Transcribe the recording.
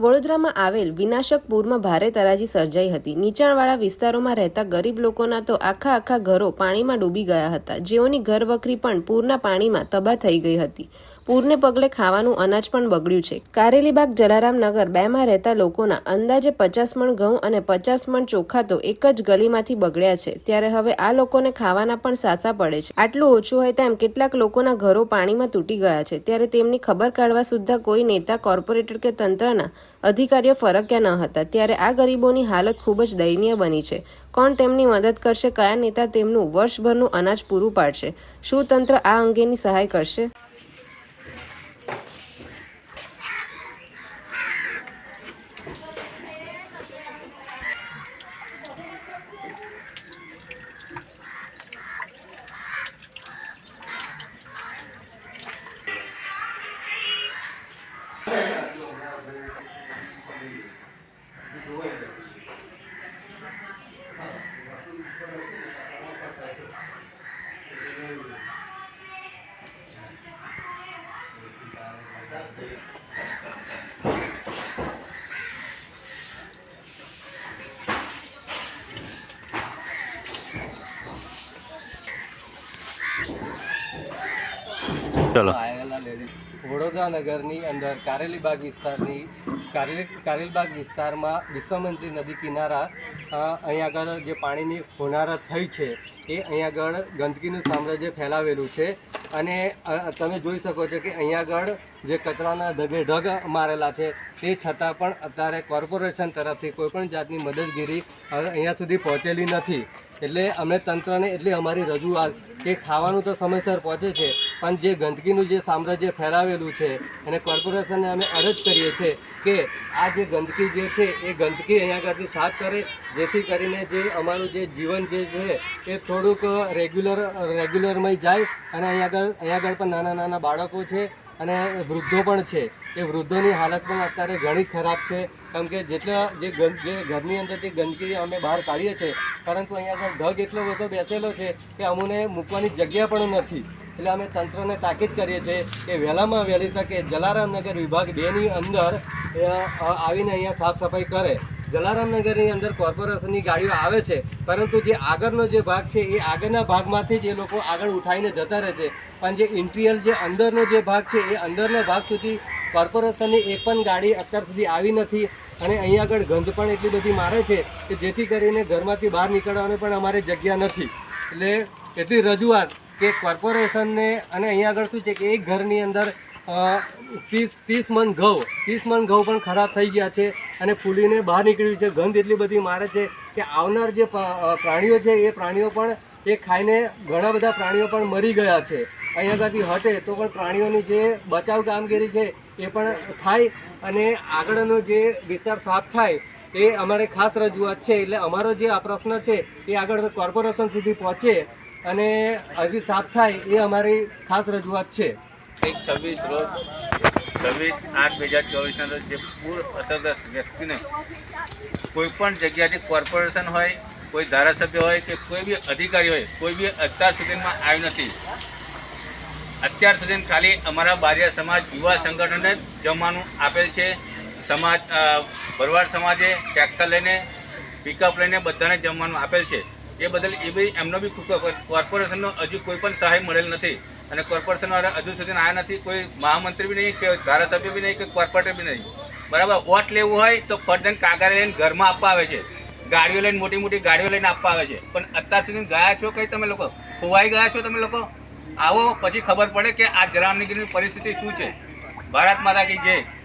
વડોદરામાં આવેલ વિનાશક પૂરમાં ભારે તરાજી સર્જાઈ હતી. નીચાણવાળા વિસ્તારોમાં રહેતા ગરીબ લોકોના તો આખા આખા ઘરો પાણીમાં ડૂબી ગયા હતા. જેઓની ઘરવખરી પણ પૂરના પાણીમાં તબાહ થઈ ગઈ હતી. પૂરને પગલે ખાવાનું અનાજ પણ બગડ્યું છે. કારેલીબાગ જલારામ નગર બેમાં રહેતા લોકોના અંદાજે પચાસ મણ ઘઉં અને પચાસ મણ ચોખા તો એક જ ગલીમાંથી બગડ્યા છે. ત્યારે હવે આ લોકોને ખાવાના પણ સાચા પડે છે. આટલું ઓછું હોય તેમ કેટલાક લોકોના ઘરો પાણીમાં તૂટી ગયા છે. ત્યારે તેમની ખબર કાઢવા સુદ્ધા કોઈ નેતા, કોર્પોરેટર કે તંત્રના અધિકારીઓ ફરક્યા ન હતા? ત્યારે આ ગરીબોની હાલત ખૂબ જ દયનીય બની છે. કોણ તેમની મદદ કરશે? કયા નેતા તેમનું વર્ષભરનું અનાજ પૂરું પાડશે? શું તંત્ર આ અંગેની સહાય કરશે? ચલો. વડોદરા નગરની અંદર કારેલીબાગ વિસ્તારની કારેલી કારેલીબાગ વિસ્તારમાં વિશ્વમંત્રી નદી કિનારા અહીં આગળ જે પાણીની હોનારા થઈ છે, એ અહીં આગળ ગંદકીનું સામ્રાજ્ય ફેલાવેલું છે. અને તમે જોઈ શકો છો કે અહીંયા આગળ જે કચરાના ઢગે ઢગ મારેલા છે, તે છતાં પણ અત્યારે કોર્પોરેશન તરફથી કોઈપણ જાતની મદદગીરી હવે અહીંયા સુધી પહોંચેલી નથી. એટલે અમે તંત્રને એટલી અમારી રજૂઆત કે ખાવાનું તો સમયસર પહોંચે છે પણ જે ગંદકીનું જે સામ્રાજ્ય ફેલાવેલું છે અને કોર્પોરેશનને અમે અરજ કરીએ છીએ કે આ જે ગંદકી જે છે, એ ગંદકી અહીંયા આગળથી સાફ કરે, જેથી કરીને જે અમારું જે જીવન જે છે, એ થોડુંક રેગ્યુલર રેગ્યુલરમાં જાય અને અહીંયા આગળ અહીંયા આગળ પણ નાના નાના બાળકો છે અને વૃદ્ધો પણ છે. એ વૃદ્ધોની હાલત પણ અત્યારે ઘણી ખરાબ છે. કેમ કે જેટલા જે જે ઘરની અંદરથી ગંદકી અમે બહાર કાઢીએ છીએ, પરંતુ અહીંયા આગળ ઢગ એટલો બધો બેસેલો છે કે અમને મૂકવાની જગ્યા પણ નથી. એટલે અમે તંત્રને તાકીદ કરીએ છીએ કે વહેલામાં વહેલી તકે જલારામનગર વિભાગ બેની અંદર આવીને અહીંયા સાફ સફાઈ કરે. જલારામનગરની અંદર કોર્પોરેશનની ગાડીઓ આવે છે, પરંતુ જે આગળનો જે ભાગ છે એ આગળના ભાગમાંથી જ એ લોકો આગળ ઉઠાવીને જતા રહે છે. પણ જે ઇન્ટિરિયર જે અંદરનો જે ભાગ છે એ અંદરના ભાગ સુધી કોર્પોરેશનની એક પણ ગાડી અત્યાર સુધી આવી નથી અને અહીં આગળ ગંધ પણ એટલી બધી મારે છે કે જેથી કરીને ઘરમાંથી બહાર નીકળવાની પણ અમારે જગ્યા નથી. એટલે એટલી રજૂઆત કે કોર્પોરેશનને અને અહીં આગળ શું છે કે એક ઘરની અંદર ત્રીસ ત્રીસ મન ઘઉં, ત્રીસ મન ઘઉં પણ ખરાબ થઈ ગયા છે અને ફૂલીને બહાર નીકળ્યું છે. ગંધ એટલી બધી મારે છે કે આવનાર જે પ્રાણીઓ છે એ પ્રાણીઓ પણ એ ખાઈને ઘણા બધા પ્રાણીઓ પણ મરી ગયા છે. અહીંયા આગળથી હટે તો પણ પ્રાણીઓની જે બચાવ કામગીરી છે એ પણ થાય અને આગળનો જે વિસ્તાર સાફ થાય એ અમારે ખાસ રજૂઆત છે. એટલે અમારો જે આ પ્રશ્ન છે એ આગળ કોર્પોરેશન સુધી પહોંચે અને હજી સાફ થાય એ અમારી ખાસ રજૂઆત છે. એક છવ્વીસ રોજ, છવ્વીસ આઠ બે હજાર ચોવીસના રોજ જે પૂર અસરગ્રસ્ત વ્યક્તિને કોઈ પણ જગ્યાથી કોર્પોરેશન હોય, કોઈ ધારાસભ્ય હોય કે કોઈ બી અધિકારી હોય, કોઈ બી અત્યાર સુધીમાં આવ્યું નથી. અત્યાર સુધી ખાલી અમારા બારિયા સમાજ યુવા સંગઠને જમવાનું આપેલ છે. સમાજ ભરવાડ સમાજે ટ્રેક્ટર લઈને પિકઅપ લઈને બધાને જમવાનું આપેલ છે. એ બદલ એ બી એમનો બી કોર્પોરેશનનો હજુ કોઈ પણ સહાય મળેલ નથી. અને કોર્પોરેશનવાળા હજુ સુધી આ નથી, કોઈ મહામંત્રી બી નહીં કે ધારાસભ્ય બી નહીં કે કોર્પોરેટર બી નહીં. બરાબર, વોટ લેવું હોય તો ફરજન કાગળ લઈને ઘરમાં આપવા આવે છે. ગાડીઓ લઈને મોટી મોટી ગાડીઓ લઈને આપવા આવે છે. પણ અત્યાર સુધી ગયા છો કઈ તમે લોકો? ખોવાઈ ગયા છો તમે લોકો? આવો, પછી ખબર પડે કે આ જરામનગીરીની પરિસ્થિતિ શું છે. ભારત માતા કી જય.